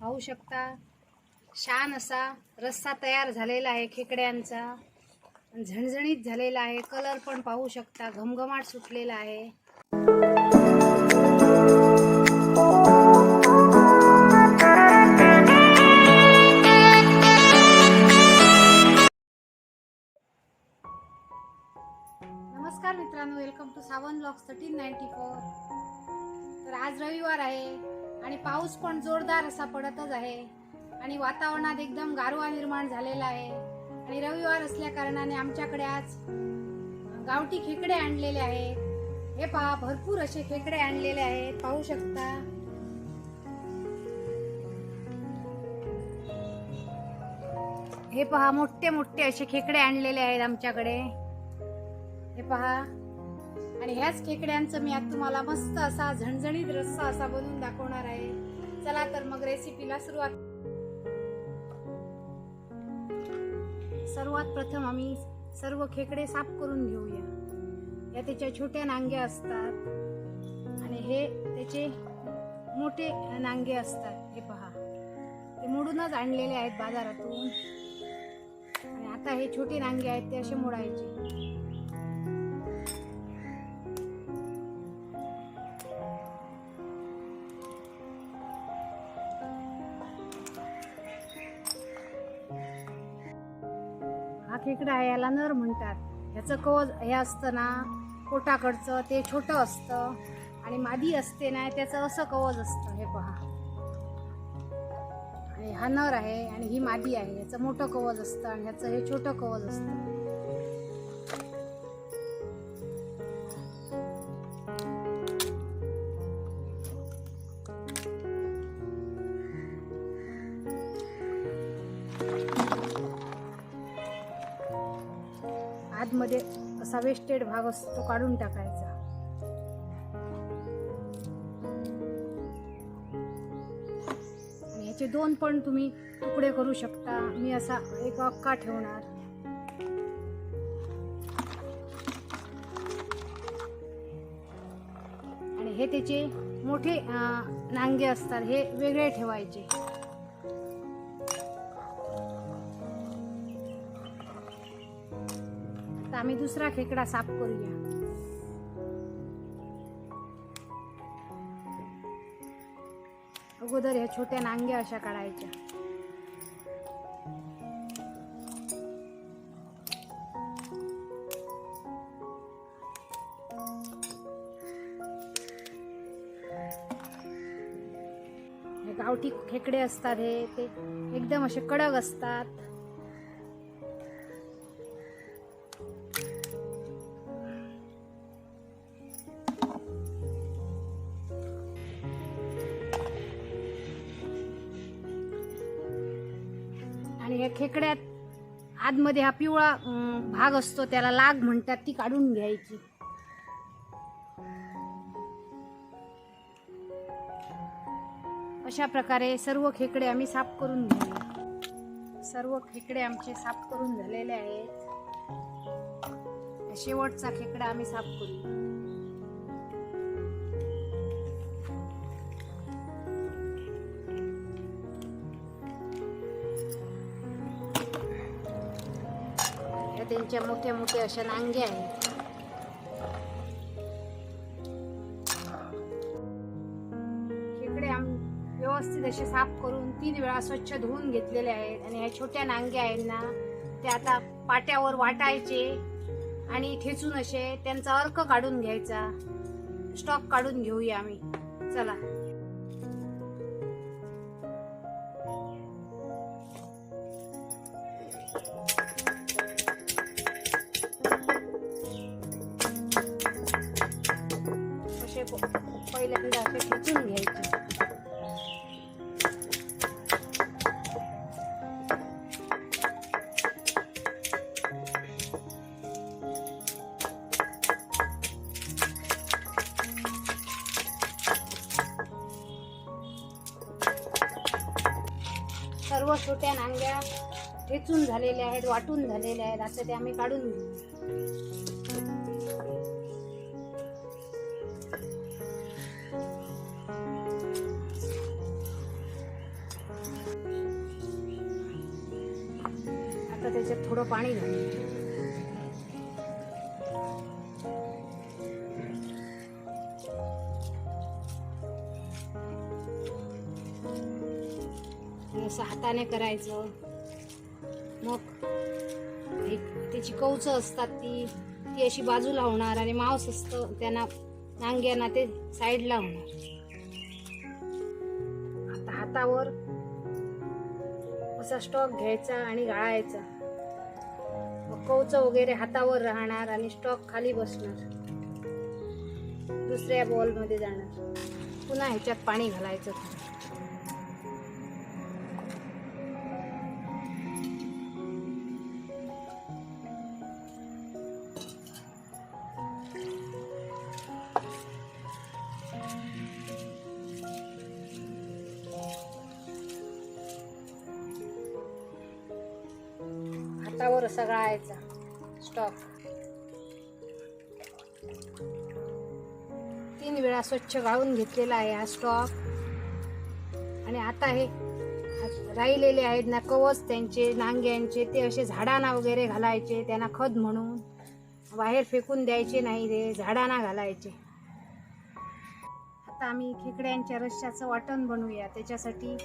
पाहू शकता. छान असा रस्सा तयार झालेला आहे खेकड्यांचा. झणझणीत झालेला आहे. कलर पण पाहू शकता. घमघमाट सुटलेला आहे. नमस्कार मित्रांनो. Welcome to Sawan blocks thirteen ninety four तर आज रविवार आहे. आणि पाऊस पण जोरदार असा पडतच आहे. आणि वातावरणात एकदम गारवा निर्माण झालेला आहे. आणि रविवार असल्या कारणाने आमच्याकडे आज गावठी खेकडे आणलेले आहेत. हे पहा भरपूर असे खेकडे आणलेले आहेत. पाहू शकता. हे पहा मोठे मोठे असे खेकडे आणलेले आहेत आमच्याकडे. हे पहा. आणि ह्याच खेकड्यांचं मी आज तुम्हाला मस्त असा झणझणीत रस्सा असा बनवून दाखवणार आहे. चला तर मग रेसिपीला सुरुवात. सर्वात प्रथम आम्ही सर्व खेकडे साफ करून घेऊया. या त्याच्या छोट्या नांग्या असतात. आणि हे त्याचे मोठे नांगे असतात. हे पहा. ते मोडूनच आणलेले आहेत बाजारातून. आणि आता हे छोटे नांगे आहेत ते असे मोडायचे. खेकडा आहे याला नर म्हणतात. ह्याचं कवच हे असतं ना पोटाकडचं ते छोटं असतं आणि मादी असते ना त्याचं असं कवच असतं हे पहा. आणि हा नर आहे आणि ही मादी आहे याचं मोठं कवच असतं आणि ह्याचं हे छोटं कवच असतं. आतमध्ये असा वेस्टेड भाग असतो तो काढून टाकायचा. आणि याचे दोन पण तुम्ही तुकडे करू शकता. मी असा एक अक्का ठेवणार. आणि हे त्याचे मोठे नांगे असतात. हे वेगळे ठेवायचे. आम्ही दुसरा खेकडा साफ करूया. अगोदर ह्या छोट्या नांग्या अशा काढायच्या. हे गावठी खेकडे असतात हे ते एकदम असे कडक असतात. खेकड्यात आतमध्ये हा पिवळा भाग असतो त्याला लाग म्हणतात ती काढून घ्यायची. अशा प्रकारे सर्व खेकडे आम्ही साफ करून घेऊ सर्व खेकडे आमचे साफ करून झालेले आहेत. शेवटचा खेकडा आम्ही साफ करू. त्यांच्या मोठ्या मोठ्या अशा नांग्या आहेत. खेकडे आम व्यवस्थित असे साफ करून तीन वेळा स्वच्छ धुवून घेतलेले आहेत. आणि ह्या छोट्या नांग्या आहेत ना ते आता पाट्यावर वाटायचे आणि ठेचून असे त्यांचा अर्क काढून घ्यायचा. स्टॉक काढून घेऊया आम्ही. चला. सर्व छोट्या नांग्या ठेचून झालेल्या आहेत वाटून झालेल्या आहेत. आता ते आम्ही काढून घेऊ. आता त्याच्यात थोडं पाणी घालू हे असं हाताने करायचं. मग एक त्याची कवचं असतात ती ती अशी बाजूला होणार आणि मांस असतं त्यांना नांग्यांना ते साईडला होणार आता हातावर असा स्टॉक घ्यायचा आणि गाळायचा. मग कवचं वगैरे हातावर राहणार आणि स्टॉक खाली बसणार. दुसऱ्या बॉलमध्ये जाणार. पुन्हा ह्याच्यात पाणी घालायचं. स्टॉक. तीन वेळा स्वच्छ गाळून घेतलेला आहे हा स्टॉक. आणि आता हे राहिलेले आहेत ना कवच त्यांचे नांग्यांचे ते असे झाडांना वगैरे घालायचे त्यांना खत म्हणून. बाहेर फेकून द्यायचे नाही ते झाडांना घालायचे. आता आम्ही खेकड्यांच्या रश्श्याचं वाटण बनवूया. त्याच्यासाठी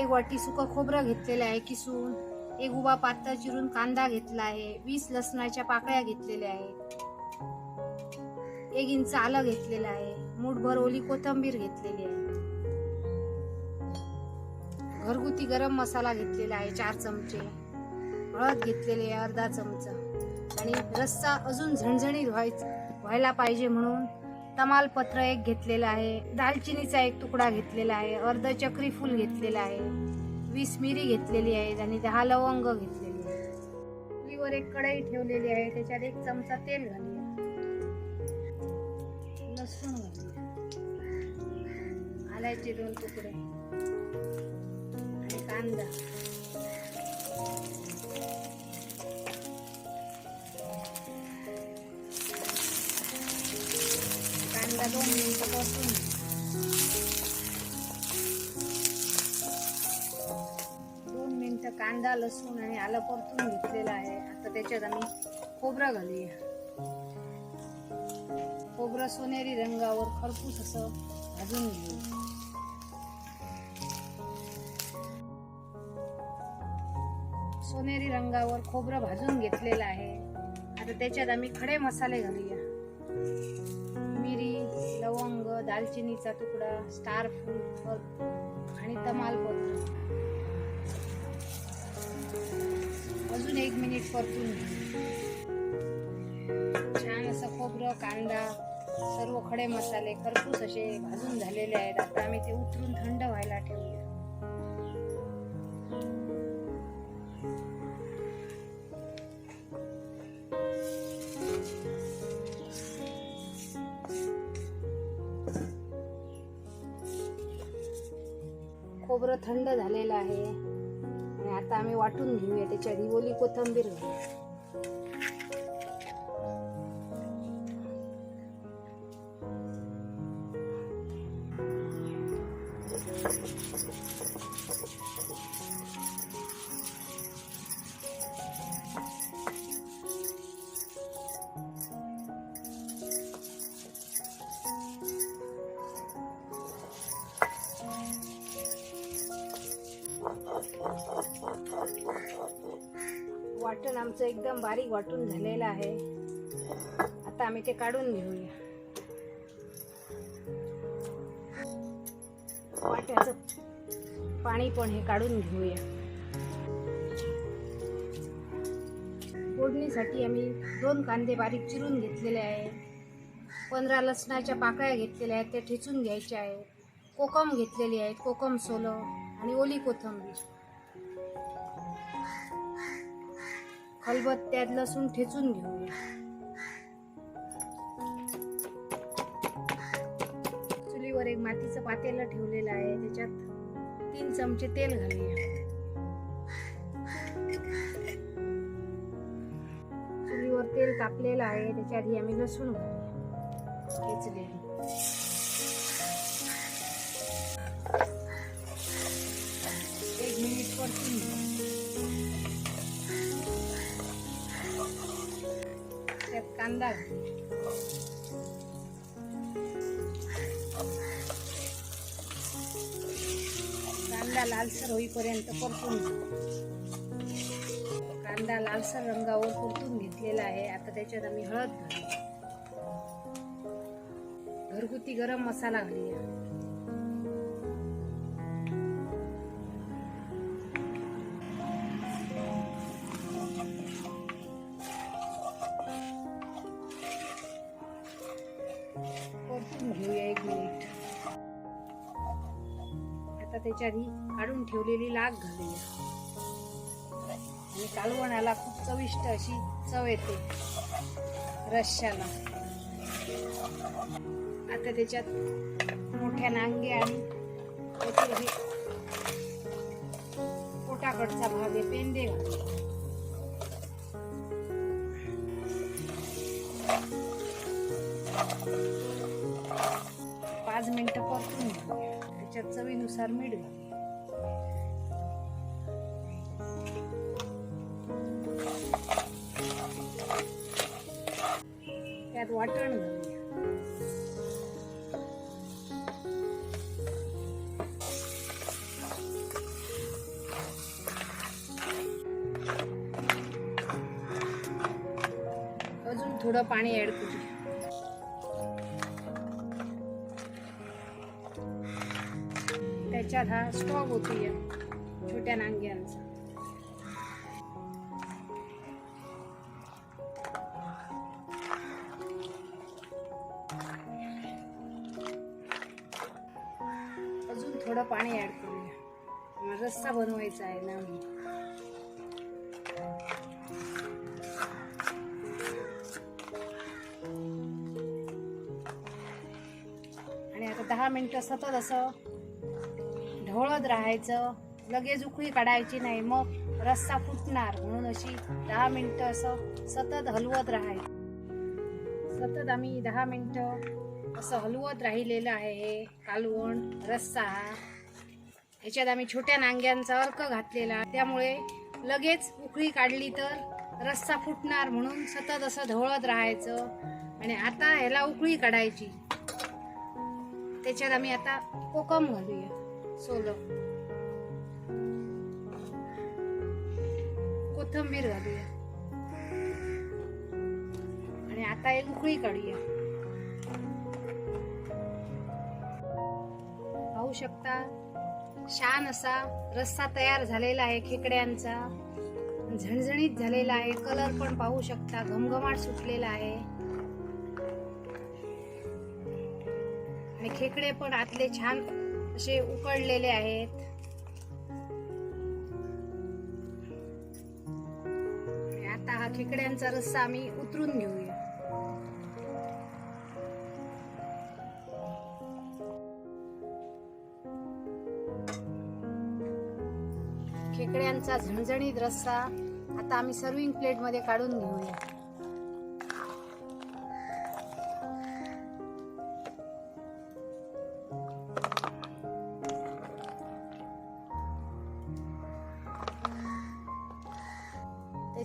एक वाटी सुकं खोबरं घेतलेलं आहे किसून. एक उभा पातळ चिरून कांदा घेतला आहे वीस लसणाच्या पाकळ्या घेतलेल्या आहेत. एक इंच आलं घेतलेलं आहे मूठभर ओली कोथंबीर घेतलेली आहे. घरगुती गरम मसाला घेतलेला आहे चार चमचे. हळद घेतलेली आहे अर्धा चमचा. आणि रस्सा अजून झणझणीत व्हायचा व्हायला पाहिजे म्हणून तमालपत्र एक घेतलेलं आहे दालचिनीचा एक तुकडा घेतलेला आहे अर्ध चक्री फूल घेतलेलं आहे. वीस मिरी घेतलेली आहे आणि दहा लवंग घेतलेली आहे चुलीवर एक कढई ठेवलेली आहे त्याच्यात एक चमचा तेल घालूया लसूण घालूया आल्याचे दोन तुकडे. आणि कांदा. कांदा दोन मिनिटं बसून कांदा लसूण आणि आलं परतून घेतलेलं आहे. आता त्याच्यात आम्ही खोबरं घालूया. खोबरं सोनेरी रंगावर खरपूस असं भाजून घेऊ. सोनेरी रंगावर खोबरं भाजून घेतलेलं आहे. आता त्याच्यात आम्ही खडे मसाले घालूया. मिरी लवंग दालचिनीचा तुकडा स्टार फ्रूट आणि तमालपत्र. अजून एक मिनिट परतून छान असं खोबरं कांदा सर्व खडे मसाले खरपूस असे भाजून झालेले आहेत. आता आम्ही ते उतरून थंड व्हायला ठेवूया. खोबरं थंड झालेलं आहे. आता आम्ही वाटून घेऊया त्याच्यात आधी ओली कोथंबीर घालूया वाटण आमचं एकदम बारीक वाटून झालेलं आहे. आता आम्ही ते काढून घेऊया. वाट्याचं पाणी पण हे काढून घेऊया. फोडणीसाठी आम्ही दोन कांदे बारीक चिरून घेतलेले आहे पंधरा लसणाच्या पाकळ्या घेतलेल्या आहेत ते ठेचून घ्यायच्या आहेत. कोकम घेतलेली आहेत कोकम सोलं आणि ओली कोथंबीर. खलबत्त्यात लसूण ठेचून घेऊया चुलीवर एक मातीचं पातेलं ठेवलेलं आहे. त्याच्यात तीन चमचे तेल घालूया. चुलीवर तेल तापलेलं आहे. त्याच्यात आधी आम्ही लसूण घालूया. ठेचलेली. कांदा कांदा लालसर होईपर्यंत परतून कांदा लालसर रंगावर परतून घेतलेला आहे. आता त्याच्यात आम्ही हळद घालू. घरगुती गरम मसाला घालूया. मिनिट आता त्याच्या आधी काढून ठेवलेली लाग घालूया. आणि कालवणाला खूप चविष्ट अशी चव येते. रश्श्याला. आता त्याच्यात मोठ्या नांगे आणि त्याचे हे पोटाकडचा भाग आहे पेंदे घालूया. मिनिटं परतून घेऊया त्याच्यात चवीनुसार मीठ घालूया त्यात वाटण घालूया. अजून थोडं पाणी ॲड करू. करूया धा हा स्टॉक होतोय छोट्या नांग्यांचा. अजून थोडं पाणी ऍड करूया. रस्सा बनवायचा आहे ना आणि आता दहा मिनटं सतत असं ढवळत राहायचं लगेच उकळी काढायची नाही मग रस्सा फुटणार. म्हणून अशी दहा मिनटं असं सतत हलवत राहायचं. सतत आम्ही दहा मिनटं असं हलवत राहिलेलं आहे. हे कालवण रस्सा. याच्यात आम्ही छोट्या नांग्यांचा अर्क घातलेला. त्यामुळे लगेच उकळी काढली तर रस्सा फुटणार म्हणून सतत असं ढवळत राहायचं. आणि आता ह्याला उकळी काढायची. त्याच्यात आम्ही आता कोकम घालूया. सोलं. कोथंबीर घालूया. आणि आता एक उकळी काढूया. पाहू शकता छान असा रस्सा तयार झालेला आहे खेकड्यांचा. झणझणीत झालेला आहे. कलर पण पाहू शकता घमघमाट सुटलेला आहे. आणि खेकडे पण आतले छान असे उकडलेले आहेत. आता हा खेकड्यांचा रस्सा आम्ही उतरून घेऊया. खेकड्यांचा झणझणीत रस्सा आता आम्ही सर्विंग प्लेटमध्ये काढून घेऊया.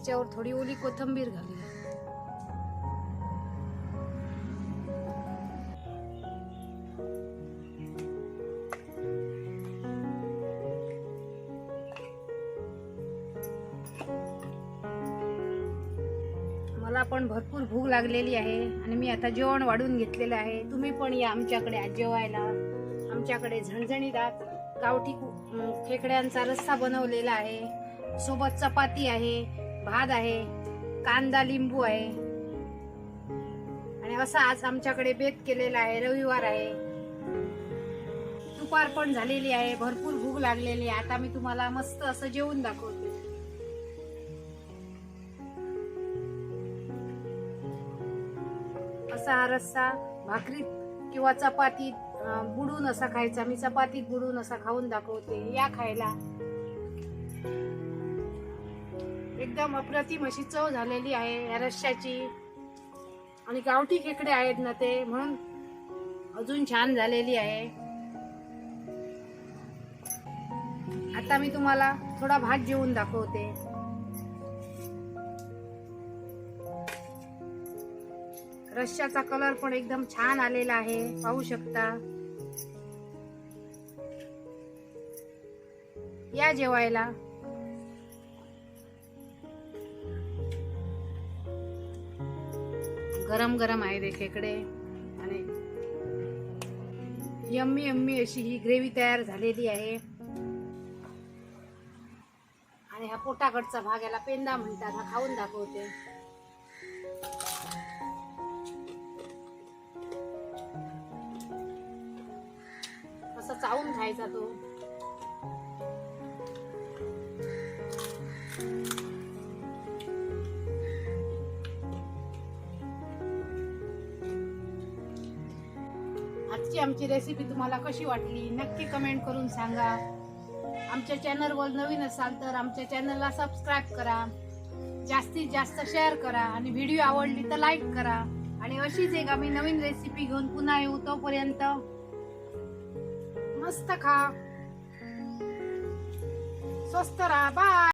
त्याच्यावर थोडी ओली कोथिंबीर घालूया. मला पण भरपूर भूक लागलेली आहे आणि मी आता जेवण वाढून घेतलेलं आहे. तुम्ही पण या आमच्याकडे आज जेवायला. आमच्याकडे झणझणीदार गावठी खेकड्यांचा रस्सा बनवलेला आहे. सोबत चपाती आहे. भात आहे कांदा लिंबू आहे. आणि असं आज आमच्याकडे बेत केलेला आहे रविवार आहे. दुपार पण झालेली आहे भरपूर भूक लागलेली आहे. आता मी तुम्हाला मस्त असं जेवून दाखवते. असा हा रस्सा भाकरीत किंवा चपातीत बुडून असा खायचा. मी चपातीत बुडून असा खाऊन दाखवते. या खायला. एकदम अप्रतिम अशी चव झालेली आहे या रश्श्याची आणि गावठी खेकडे आहेत ना ते म्हणून अजून छान झालेली आहे. आता मी तुम्हाला थोडा भात जेवून दाखवते. रश्श्याचा कलर पण एकदम छान आलेला आहे पाहू शकता. या जेवायला गरम गरम आहे देखेकडे आणि यम्मी यम्मी अशी ही ग्रेव्ही तयार झालेली आहे. आणि हा पोटाकडचा भाग याला पेंदा म्हणतात हा खाऊन दाखवते. असं चावून खायचा तो. आजची आमची रेसिपी तुम्हाला कशी वाटली? नक्की कमेंट करून सांगा. आमच्या चॅनलवर नवीन असाल तर आमच्या चॅनलला सबस्क्राईब करा. जास्तीत जास्त शेअर करा आणि व्हिडिओ आवडली तर लाईक करा. आणि अशीच एक आम्ही नवीन रेसिपी घेऊन पुन्हा येऊ तोपर्यंत. मस्त खा. स्वस्त राहा. बाय